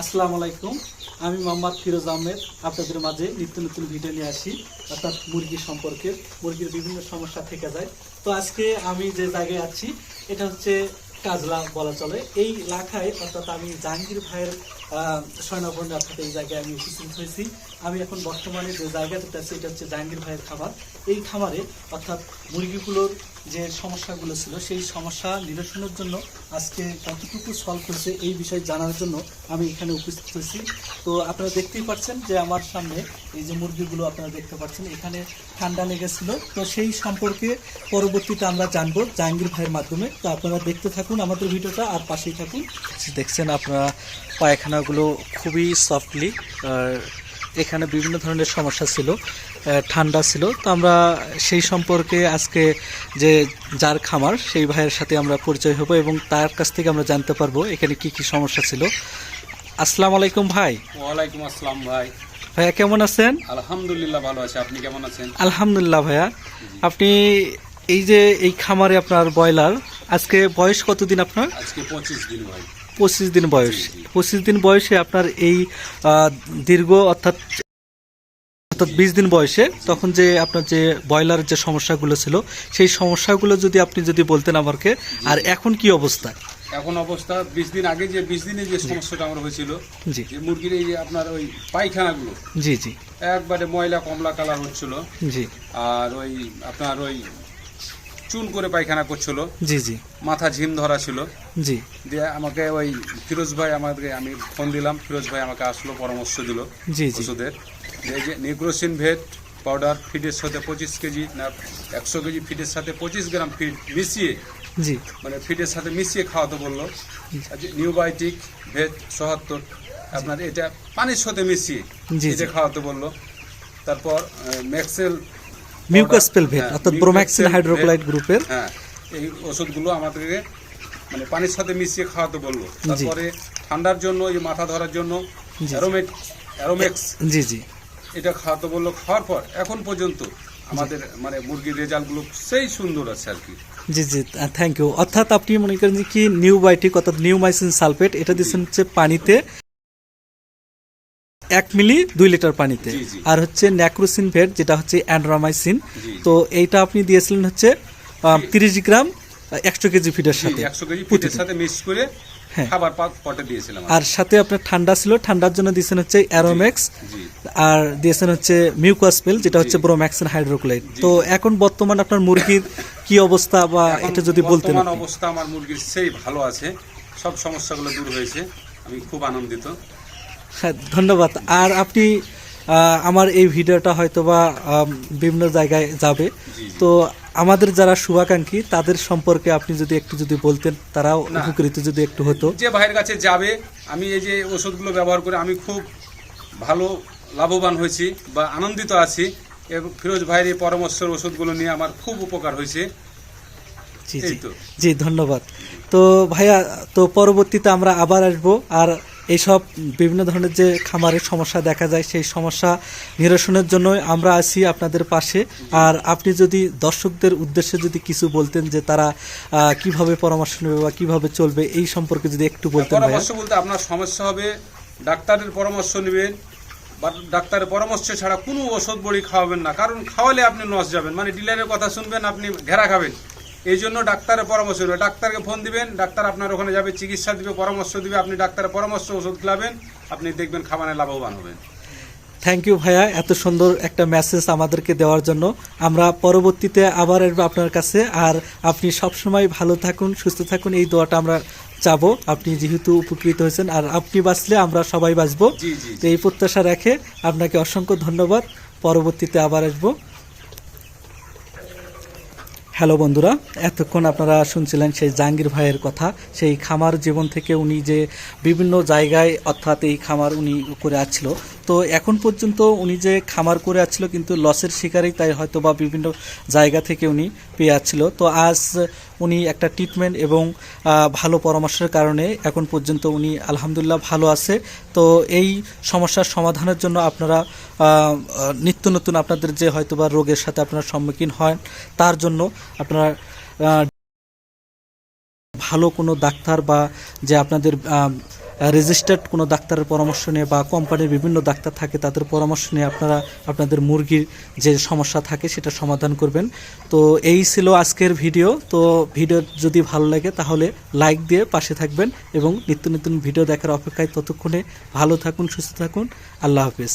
আসসালামু আলাইকুম। আমি মোহাম্মদ ফিরোজ আহমেদ। আপনাদের মাঝে নিত্য নতুন ভিডিও নিয়ে আসি, অর্থাৎ মুরগি সম্পর্কে। মুরগির বিভিন্ন সমস্যা থেকে যায়। তো আজকে আমি যে জায়গায় আছি, এটা হচ্ছে কাজলা বলা চলে। এই লাখায় অর্থাৎ আমি জাহাঙ্গীর ভাইয়ের স্বর্ণভণ্ডে অর্থাৎ এই জায়গায় আমি উপস্থিত হয়েছি। আমি এখন বর্তমানে যে জায়গাটাতে আছি, এটা হচ্ছে জাহাঙ্গীর ভাইয়ের খামার। এই খামারে অর্থাৎ মুরগিগুলোর যে সমস্যাগুলো ছিল, সেই সমস্যা নিরসনের জন্য আজকে কতটুকু সলভ হয়েছে এই বিষয়ে জানার জন্য আমি এখানে উপস্থিত হয়েছি। তো আপনারা দেখতেই পাচ্ছেন যে আমার সামনে এই যে মুরগিগুলো আপনারা দেখতে পাচ্ছেন, এখানে ঠান্ডা লেগেছিল। তো সেই সম্পর্কে পরবর্তীতে আমরা জানব জাহাঙ্গীর ভাইয়ের মাধ্যমে। তো আপনারা দেখতে থাকুন আমাদের ভিডিওটা, আর পাশেই থাকুন। দেখছেন আপনারা পায়খানাগুলো খুবই সফটলি আর এখানে বিভিন্ন ধরনের সমস্যা ছিল ঠান্ডা ছিল। তো আমরা সেই সম্পর্কে আজকে যে যার খামার সেই ভাইয়ের সাথে আমরা পরিচয় হব এবং তার কাছ থেকে আমরা জানতে পারব এখানে কি কি সমস্যা ছিল। আসসালাম আলাইকুম ভাই। ওয়ালাইকুম আসসালাম ভাই। ভাইয়া কেমন আছেন? আলহামদুলিল্লাহ ভালো আছে। আপনি কেমন আছেন? আলহামদুলিল্লাহ ভাইয়া। আপনি এই যে এই খামারে আপনার ব্রয়লার আজকে বয়স কতদিন আপনার? আজকে পঁচিশ দিন ভাই। পঁচিশ দিন বয়স। পঁচিশ দিন বয়সে আপনার এই দীর্ঘ অর্থাৎ অর্থাৎ বিশ দিন বয়সে তখন যে আপনার যে ব্রয়লার যে সমস্যাগুলো ছিল সেই সমস্যাগুলো যদি আপনি যদি বলতেন আমাকে আর এখন কি অবস্থা? এখন অবস্থা বিশ দিন আগে যে বিশ দিনে যে সমস্যাটা আমার হয়েছিল জি। যে মুরগির এই যে আপনার ওই পায়খানাগুলো জি জি। একবারে ময়লা কমলা কালার হচ্ছিল। জি। আর ওই আপনার ওই চুন করে পায়খানা করছিল। জি জি। মাথা ঝিম ধরা ছিল। জি। দিয়ে আমাকে ওই ফিরোজ ভাই আমাকে আমি ফোন দিলাম ফিরোজ ভাই আমাকে আসলো পরামর্শ দিল জি জি। ওষুধের। যে এই যে নিগ্রোসিন ভেট পাউডার ফিডের সাথে পঁচিশ কেজি না একশো কেজি ফিডের সাথে পঁচিশ গ্রাম ফিড মিশিয়ে জি। মানে ফিডের সাথে মিশিয়ে খাওয়াতে বলল। আর যে নিউবায়োটিক ভেট সহাত্তর আপনার এটা পানির সাথে মিশিয়ে এটা খাওয়াতে বলল। তারপর ম্যাক্সেল মিউকাস পেলভেট হ্যাঁ, অর্থাৎ ব্রোম্যাক্সিন হাইড্রোক্লাইড গ্রুপের হ্যাঁ এই ওষুধগুলো আমাদেরকে মানে পানির সাথে মিশিয়ে খাওয়াতে বলল। তারপরে ঠান্ডার জন্য এই মাথা ধরার জন্য। অ্যারোমেট অ্যারোমেক্স। জি জি। এটা খাওয়াতে বলল খাওয়ার পর এখন পর্যন্ত আমাদের মানে মুরগির রেজাল্টগুলো সেই সুন্দর আছে আর কি। জি জি থ্যাংক ইউ অর্থাৎ আপনি মনে করেন যে কি নিউ বায়োটিক অর্থাৎ নিউ মাইসিন সালফেট এটা দিচ্ছেন হচ্ছে পানিতে। এক মিলি দুই লিটার পানিতে। আর হচ্ছে ন্যাক্রোসিন ভেট যেটা হচ্ছে অ্যান্ড্রামাইসিন। তো এইটা আপনি দিয়েছিলেন হচ্ছে তিরিশ গ্রাম একশো কেজি ফিডের সাথে। একশো কেজি সাথে মিক্স করে হ্যাঁ। খাবার পটে দিয়েছিলাম আর সাথে আপনার ঠান্ডা ছিল ঠান্ডার জন্য দিয়েছেন হচ্ছে অ্যারোমেক্স আর দিয়েছেন হচ্ছে মিউকাসপেল যেটা হচ্ছে ব্রোম্যাক্সিন হাইড্রোক্লাইড তো এখন বর্তমান আপনার মুরগির কি অবস্থা বা এটা যদি বলতেন অবস্থা আমার মুরগির সেই ভালো আছে সব সমস্যাগুলো দূর হয়েছে। আমি খুব আনন্দিত। ধন্যবাদ। আর আপনি আমার এই ভিডিওটা হয়তো বা বিভিন্ন জায়গায় যাবে। তো আমাদের যারা শুভাকাঙ্ক্ষী তাদের সম্পর্কে আপনি যদি একটু যদি বলতেন তারাও উপকৃত যদি একটু হতো। যে ভাইয়ের কাছে যাবে আমি এই যে ওষুধগুলো ব্যবহার করে আমি খুব ভালো লাভবান হয়েছি বা আনন্দিত আছি। এবং ফিরোজ ভাইয়ের এই পরামর্শের ওষুধগুলো নিয়ে আমার খুব উপকার হয়েছে। জি। জি ধন্যবাদ। তো ভাইয়া তো পরবর্তীতে আমরা আবার আসব। আর এইসব বিভিন্ন ধরনের যে খামারের সমস্যা দেখা যায়, সেই সমস্যা নিরসনের জন্য আমরা আছি আপনাদের পাশে। আর আপনি যদি দর্শকদের উদ্দেশ্যে যদি কিছু বলতেন যে তারা কীভাবে পরামর্শ নেবে বা কীভাবে চলবে, এই সম্পর্কে যদি একটু বলতেন পরামর্শ বলতে আপনার সমস্যা হবে, ডাক্তারের পরামর্শ নেবেন, বা ডাক্তারের পরামর্শ ছাড়া কোনো ওষুধ বড়ি খাওয়াবেন না। কারণ খাওয়ালে আপনি নস যাবেন। মানে ডিলারের কথা শুনবেন, আপনি ঘেরা খাবেন। এই জন্য ডাক্তারের পরামর্শ নেবেন ডাক্তারকে ফোন দিবেন ডাক্তার আপনার ওখানে যাবে চিকিৎসা দিবে পরামর্শ দিবে আপনি ডাক্তারের পরামর্শ ওষুধ খাবেন আপনি দেখবেন খাবারে লাভবান হবেন। থ্যাংক ইউ ভাইয়া এত সুন্দর একটা মেসেজ আমাদেরকে দেওয়ার জন্য। আমরা পরবর্তীতে আবার আসব আপনার কাছে আর আপনি সবসময় ভালো থাকুন সুস্থ থাকুন এই দোয়াটা আমরা চাবো। আপনি যেহেতু উপকৃত হয়েছেন আর আপনি বাঁচলে আমরা সবাই বাঁচবো। এই প্রত্যাশা রেখে আপনাকে অসংখ্য ধন্যবাদ। পরবর্তীতে আবার আসব। হ্যালো বন্ধুরা, এতক্ষণ আপনারা শুনছিলেন সেই জাহাঙ্গীর ভাইয়ের কথা। সেই খামার জীবন থেকে উনি যে বিভিন্ন জায়গায় অর্থাৎ এই খামার উনি করে আসছিল। তো এখন পর্যন্ত উনি যে খামার করে আসছিল কিন্তু লসের শিকারেই তাই হয়তো বা বিভিন্ন জায়গা থেকে উনি পেয়ে আসছিল। তো আজ উনি একটা ট্রিটমেন্ট এবং ভালো পরামর্শের কারণে এখন পর্যন্ত উনি আলহামদুলিল্লাহ ভালো আছে। তো এই সমস্যার সমাধানের জন্য আপনারা নিত্য নতুন আপনাদের যে হয়তো বা রোগের সাথে আপনারা সম্মুখীন হন, তার জন্য আপনারা ভালো কোনো ডাক্তার বা যে আপনাদের রেজিস্টার্ড কোনো ডাক্তারের পরামর্শ নিয়ে বা কোম্পানির বিভিন্ন ডাক্তার থাকে, তাদের পরামর্শ নিয়ে আপনারা আপনাদের মুরগির যে সমস্যা থাকে সেটা সমাধান করবেন। তো এই ছিল আজকের ভিডিও তো ভিডিও যদি ভালো লাগে তাহলে লাইক দিয়ে পাশে থাকবেন এবং নিত্য নতুন ভিডিও দেখার অপেক্ষায় ততক্ষণে ভালো থাকুন, সুস্থ থাকুন। আল্লাহ হাফিজ।